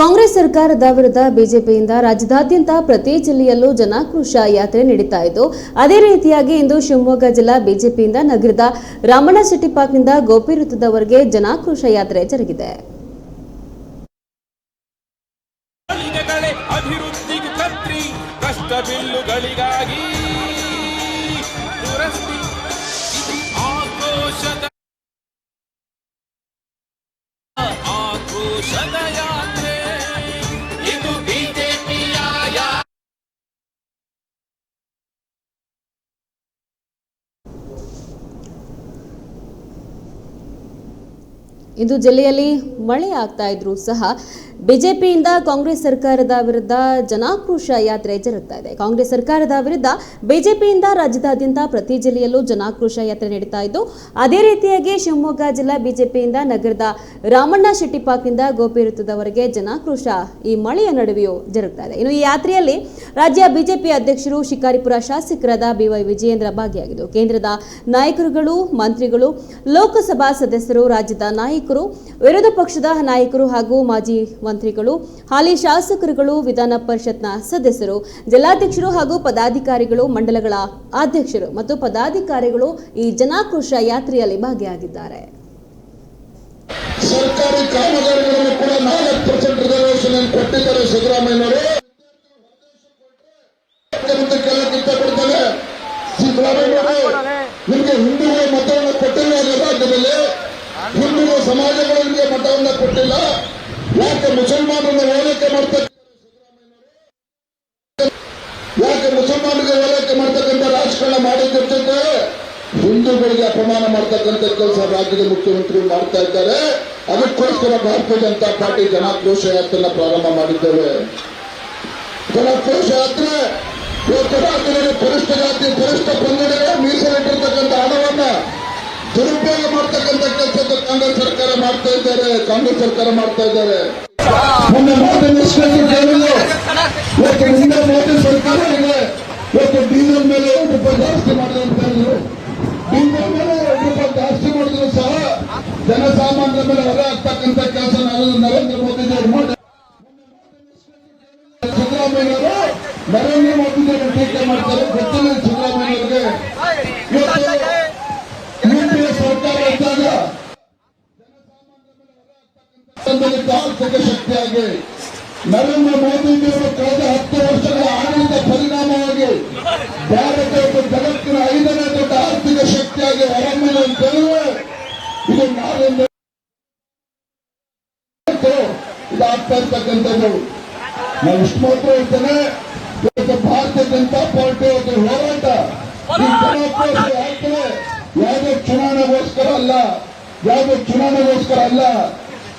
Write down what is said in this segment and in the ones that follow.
ಕಾಂಗ್ರೆಸ್ ಸರ್ಕಾರದ ವಿರುದ್ಧ ಬಿಜೆಪಿಯಿಂದ ರಾಜ್ಯದಾದ್ಯಂತ ಪ್ರತಿ ಜಿಲ್ಲೆಯಲ್ಲೂ ಜನಾಕ್ರೋಶ ಯಾತ್ರೆ ನಡೀತಾ ಇದ್ದು, ಅದೇ ರೀತಿಯಾಗಿ ಇಂದು ಶಿವಮೊಗ್ಗ ಜಿಲ್ಲಾ ಬಿಜೆಪಿಯಿಂದ ನಗರದ ರಾಮಣ್ಣ ಸಿಟಿ ಪಾರ್ಕ್ನಿಂದ ಗೋಪಿ ವೃತ್ತದವರೆಗೆ ಜನಾಕ್ರೋಶ ಯಾತ್ರೆ ಜರುಗಿದೆ. ಇಂದು ಜಿಲ್ಲೆಯಲ್ಲಿ ಮಳೆ ಆಗ್ತಾ ಇದ್ರೂ ಸಹ ಬಿಜೆಪಿಯಿಂದ ಕಾಂಗ್ರೆಸ್ ಸರ್ಕಾರದ ವಿರುದ್ಧ ಜನಾಕ್ರೋಶ ಯಾತ್ರೆ ಜರುಗ್ತಾ ಇದೆ. ಕಾಂಗ್ರೆಸ್ ಸರ್ಕಾರದ ವಿರುದ್ಧ ಬಿಜೆಪಿಯಿಂದ ರಾಜ್ಯದಾದ್ಯಂತ ಪ್ರತಿ ಜಿಲ್ಲೆಯಲ್ಲೂ ಜನಾಕ್ರೋಶ ಯಾತ್ರೆ ನಡೀತಾ ಇದ್ದು, ಅದೇ ರೀತಿಯಾಗಿ ಶಿವಮೊಗ್ಗ ಜಿಲ್ಲಾ ಬಿಜೆಪಿಯಿಂದ ನಗರದ ರಾಮಣ್ಣ ಶೆಟ್ಟಿ ಪಾರ್ಕ್ನಿಂದ ಗೋಪಿ ವೃತ್ತದವರೆಗೆ ಜನಾಕ್ರೋಶ ಈ ಮಳೆಯ ನಡುವೆಯೂ ಜರುಗ್ತಾ ಇದೆ. ಇನ್ನು ಈ ಯಾತ್ರೆಯಲ್ಲಿ ರಾಜ್ಯ ಬಿಜೆಪಿ ಅಧ್ಯಕ್ಷರು ಶಿಕಾರಿಪುರ ಶಾಸಕರಾದ ಬಿವೈ ವಿಜಯೇಂದ್ರ ಭಾಗಿಯಾಗಿದ್ದು, ಕೇಂದ್ರದ ನಾಯಕರುಗಳು, ಮಂತ್ರಿಗಳು, ಲೋಕಸಭಾ ಸದಸ್ಯರು, ರಾಜ್ಯದ ನಾಯಕರು, ವಿರೋಧ ಪಕ್ಷದ ನಾಯಕರು ಹಾಗೂ ಮಾಜಿ ಮಂತ್ರಿಗಳು, ಹಾಲಿ ಶಾಸಕರುಗಳು, ವಿಧಾನ ಪರಿಷತ್ನ ಸದಸ್ಯರು, ಜಿಲ್ಲಾಧ್ಯಕ್ಷರು ಹಾಗೂ ಪದಾಧಿಕಾರಿಗಳು, ಮಂಡಲಗಳ ಅಧ್ಯಕ್ಷರು ಮತ್ತು ಪದಾಧಿಕಾರಿಗಳು ಈ ಜನಾಕ್ರೋಶ ಯಾತ್ರೆಯಲ್ಲಿ ಭಾಗಿಯಾಗಿದ್ದಾರೆ. ಸರ್ಕಾರಿ ಕಾಮಗಾರಿಗಳನ್ನು ಕೂಡ ನಾಲ್ಕು ಪರ್ಸೆಂಟ್ ರಿಸರ್ವೇಶನ್ ಕೊಟ್ಟಿದ್ದಾರೆ ಸಿದ್ದರಾಮಯ್ಯನವರು. ಮುಂದಕ್ಕೆಲ್ಲ ಕಿತ್ತಬಿಡ್ತಾರೆ ಸಿದ್ದರಾಮಯ್ಯನವರು ನಿಮಗೆ ಹಿಂದೂಗಳ ಮತವನ್ನು ಕೊಟ್ಟಿಲ್ಲ ರಾಜ್ಯದಲ್ಲಿ ಹಿಂದೂಗಳ ಸಮಾಜಗಳು ನಿಮಗೆ ಮತವನ್ನು ಕೊಟ್ಟಿಲ್ಲ. ಯಾಕೆ ಮುಸಲ್ಮಾನರನ್ನು ಓಲೈಕೆ ಮಾಡ್ತಾರೆ ಯಾಕೆ ಮುಸಲ್ಮಾನರಿಗೆ ಓಲೈಕೆ ಮಾಡ್ತಕ್ಕಂಥ ರಾಜಕಾರಣ ಮಾಡಿದ್ರ ಜೊತೆ ಹಿಂದೂಗಳಿಗೆ ಅಪಮಾನ ಮಾಡ್ತಕ್ಕಂಥ ಕೆಲಸ ರಾಜ್ಯದ ಮುಖ್ಯಮಂತ್ರಿ ಮಾಡ್ತಾ ಇದ್ದಾರೆ. ಅದಕ್ಕೋಸ್ಕರ ಭಾರತೀಯ ಜನತಾ ಪಾರ್ಟಿ ಜನಾಕ್ರೋಶ ಯಾತ್ರೆನ ಪ್ರಾರಂಭ ಮಾಡಿದ್ದೇವೆ. ಜನಾಕ್ರೋಶ ಯಾತ್ರೆ ಇವತ್ತು ರಾಜ್ಯದಲ್ಲಿ ಪರಿಷ್ಠ ಜಾತಿ, ಪರಿಷ್ಠ ಪಂಗಡಗಳ ಮೀಸಲಿಟ್ಟಿರ್ತಕ್ಕಂಥ ಹಣವನ್ನ ದುರುಪಯೋಗ ಮಾಡ್ತಕ್ಕಂಥ ಕೆಲಸ ಕಾಂಗ್ರೆಸ್ ಸರ್ಕಾರ ಮಾಡ್ತಾ ಇದ್ದಾರೆ, ಕಾಂಗ್ರೆಸ್ ಸರ್ಕಾರ ಮಾಡ್ತಾ ಇದ್ದಾರೆ. ನಮ್ಮ ಮಾತಿನ ನಿಷ್ಕರ್ಷ ಕೇಳಿಲ್ಲ ಇವತ್ತು ಮುಂದೆ ಮೋದಿ ಸರ್ಕಾರ ಇದೆ ಇವತ್ತು ಡೀಸೆಲ್ ಮೇಲೆ ಎರಡು ರೂಪಾಯಿ ಜಾಸ್ತಿ ಮಾಡಿದೆ ಅಂತ ಹೇಳಿದ್ರು. ಡೀಸೆಲ್ ಮೇಲೆ ಎರಡು ಜಾಸ್ತಿ ಮಾಡಿದ್ರು ಸಹ ಜನಸಾಮಾನ್ಯರ ಮೇಲೆ ಹೊರೆ ಆಗ್ತಕ್ಕಂಥ ಕೆಲಸ ನರೇಂದ್ರ ಸರ್ಕಾರ ಆರ್ಥಿಕ ಶಕ್ತಿಯಾಗಿ ನರೇಂದ್ರ ಮೋದಿಜಿಯವರು ಕಳೆದ ಹತ್ತು ವರ್ಷಗಳ ಆಡಳಿತ ಪರಿಣಾಮವಾಗಿ ಭಾರತ ಒಂದು ಜಗತ್ತಿನ ಐದನೇ ದೊಡ್ಡ ಆರ್ಥಿಕ ಶಕ್ತಿಯಾಗಿ ಹೊರಮೇಲೆ ಅಂತ ಇದು ನಾವೇಂದ್ರ ಇದಾಗ್ತಾ ಇರ್ತಕ್ಕಂಥದ್ದು ನಾವು ಇಷ್ಟು ಮಾತ್ರ ಹೇಳ್ತೇನೆ ಭಾರತೀಯ ಜನತಾ ಪಾರ್ಟಿ ಹೋರಾಟ. ಈ ಜನಾಕ್ರೋಶ ಯಾತ್ರೆ ಯಾವುದೇ ಚುನಾವಣೆಗೋಸ್ಕರ ಅಲ್ಲ. ಯಾವುದೇ ಚುನಾವಣೆಗೋಸ್ಕರ ಅಲ್ಲ.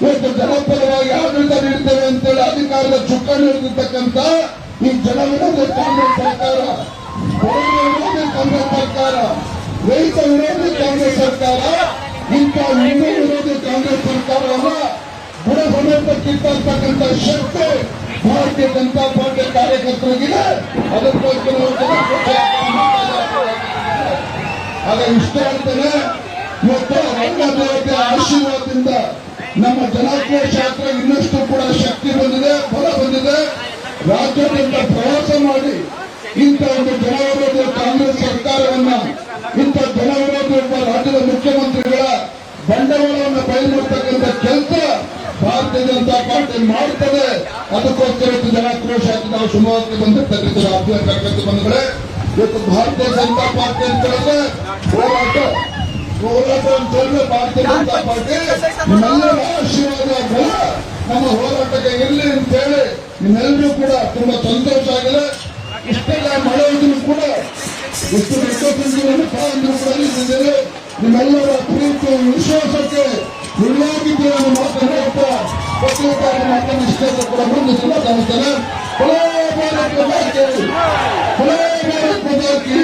ಇವತ್ತು ಜನಪರವಾಗಿ ಆಡಳಿತ ನೀಡ್ತೇವೆ ಅಂತೇಳಿ ಅಧಿಕಾರದ ಚುಕ್ಕಾಣಿ ಹಿಡಿದಿರ್ತಕ್ಕಂಥ ಈ ಜನವಿರೋಧಿ ಕಾಂಗ್ರೆಸ್ ಸರ್ಕಾರ ವಿರೋಧಿ ಕಾಂಗ್ರೆಸ್ ಸರ್ಕಾರ, ರೈತ ವಿರೋಧಿ ಕಾಂಗ್ರೆಸ್ ಸರ್ಕಾರ, ಇಂಥ ಹಿಂದೂ ವಿರೋಧಿ ಕಾಂಗ್ರೆಸ್ ಸರ್ಕಾರವನ್ನ ಬುಡ ಸಮೇತ ಕಿತ್ತರ್ತಕ್ಕಂಥ ಶಕ್ತಿ ಭಾರತೀಯ ಜನತಾ ಪಾರ್ಟಿ ಕಾರ್ಯಕರ್ತರಿಗಿದೆ ಅದಕ್ಕೋಸ್ಕರ ನಾವು ಜನಾಕ್ರೋಶ ಯಾತ್ರೆ ಮಾಡ್ತಾ ಇದ್ದೇವೆ. ಆಗ ಇಷ್ಟ ಅಂತಾನೆ ಇವತ್ತು ರಂಗದೇವತೆ ಆಶೀರ್ವಾದದಿಂದ ನಮ್ಮ ಜನಪ್ರಿಯ ಶಾಸ್ತ್ರ ಇನ್ನಷ್ಟು ಕೂಡ ಶಕ್ತಿ ಬಂದಿದೆ, ಬಲ ಬಂದಿದೆ. ರಾಜ್ಯದಿಂದ ಪ್ರವಾಸ ಮಾಡಿ ಇಂಥ ಒಂದು ಜನವಿರೋಧಿ ಕಾಂಗ್ರೆಸ್ ಸರ್ಕಾರವನ್ನ, ಇಂಥ ಜನವಿರೋಧಿ ಒಬ್ಬ ರಾಜ್ಯದ ಮುಖ್ಯಮಂತ್ರಿಗಳ ಬಂಡವಾಳವನ್ನು ಬಯಲು ಮಾಡತಕ್ಕಂಥ ಕೆಲಸ ಭಾರತೀಯ ಜನತಾ ಪಾರ್ಟಿ ಮಾಡುತ್ತದೆ ಅದಕ್ಕೋಸ್ಕರ ಜನಪ್ರಿಯ ಯಾತ್ರೆ ನಾವು ಶಿವಮೊಗ್ಗಕ್ಕೆ ಬಂದಿರ್ತಕ್ಕಂಥ ಪ್ರತಿ ಅಭ್ಯರ್ಥಿ ಬಂಧುಗಳೇ. ಇವತ್ತು ಭಾರತೀಯ ಜನತಾ ಪಾರ್ಟಿ ಅಂತ ಹೇಳಿದ್ರೆ ಹೋರಾಟ ಹೋರಾಟ ಅಂತ ಹೇಳಿದ್ರೆ ಭಾರತೀಯ ಜನತಾ ಪಾರ್ಟಿ ನಿಮ್ಮೆಲ್ಲರ ಆಶೀರ್ವಾದ ನಮ್ಮ ಹೋರಾಟಕ್ಕೆ ಇರಲಿ ಅಂತ ಹೇಳಿ ನಿಮ್ಮೆಲ್ಲರೂ ಕೂಡ ತುಂಬಾ ಸಂತೋಷ ಆಗಿದೆ ಇಷ್ಟೆಲ್ಲ ಮಳೆ ಇದ್ರು ಕೂಡ ಎಷ್ಟು ನಿಲ್ಲಿಸಿದ್ದೀರಿ. ನಿಮ್ಮೆಲ್ಲರ ಪ್ರೀತಿ ವಿಶ್ವಾಸಕ್ಕೆ ನಿಲ್ಲಾಗಿದ್ದೀರ ಮಾತನಾಡುತ್ತಾ ಪತ್ರಿಕಾರ ಮಾತನ್ನು ಇಷ್ಟೆಲ್ಲ ಕೂಡ ಮುಂದೆ ಮಾತಾಡ್ತಾರೆ ಹಲೋ ప్రజలకు ప్రజలకి